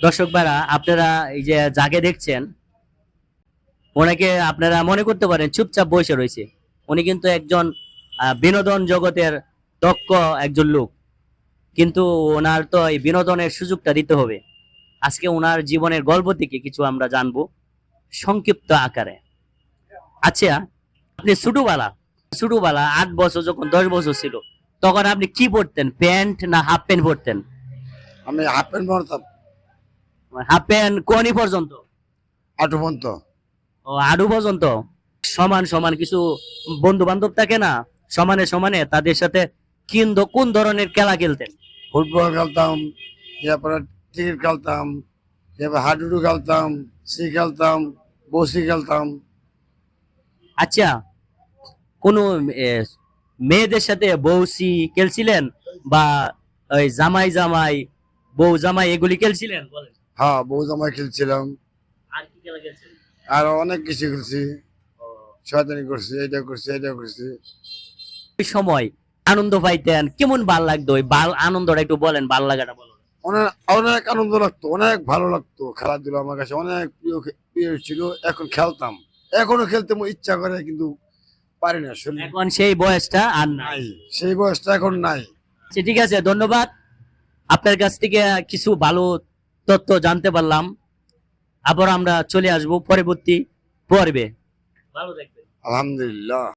দর্শক ভাইরা, আপনারা এই যে জাগে দেখছেন ওনাকে আপনারা মনে করতে পারেন চুপচাপ বসে রয়েছে। উনি কিন্তু একজন বিনোদন জগতের দক্ষ একজন লোক। কিন্তু ওনার তো এই বিনোদনের সুযোগটা দিতে হবে। আজকে ওনার জীবনের গল্প থেকে কিছু আমরা জানব সংক্ষিপ্ত আকারে। আচ্ছা আপনি ছোটবেলা ছোটবেলা আট বছর যখন দশ বছর ছিল, তখন আপনি কি পড়তেন? প্যান্ট না হাফ প্যান্ট পরতেন আমি হাফ প্যান্ট পরতাম হাফ প্যান্ট কোনি পর্যন্ত। আটু পর্যন্ত? ও আডু পর্যন্ত। সমান সমান কিছু বন্ধু বান্ধব থাকে না সমানে সমানে তাদের সাথে কিন কোন ধরনের খেলা খেলতেন? ফুটবল খেলতাম ক্রিকেট খেলতাম হাডুডু খেলতাম সি খেলতাম বসি খেলতাম। আচ্ছা কোন মেয়েদের সাথে বৌসি খেলছিলেন বা ওই জামাই জামাই বউ জামাই এগুলি খেলছিলেন? বলেন। হ্যাঁ বউ জামাই খেলছিলাম। আর কি খেলা খেলছিলেন আর অনেক কিছু খেলছি। শয়তানি করছি এটা করছি এটা করছি। ওই সময় আনন্দ পাইতেন কেমন ভালো লাগতো? ওই বাল আনন্দটা একটু বলেন ভালো লাগাটা বলেন। অনেক অনেক আনন্দ লাগতো অনেক ভালো লাগতো। খেলাধুলা আমার কাছে অনেক প্রিয় প্রিয় ছিল এখন খেলতাম। এখনও খেলতে ইচ্ছা করে কিন্তু পারি না এখন সেই বয়সটা আর নাই। নাই সেই বয়সটা এখন নাই। আচ্ছা ঠিক আছে ধন্যবাদ। আপনার কাছ থেকে কিছু ভালো তথ্য জানতে পারলাম। আবার আমরা চলে আসব পরবর্তী পর্বে। ভালো থাকবেন আলহামদুলিল্লাহ।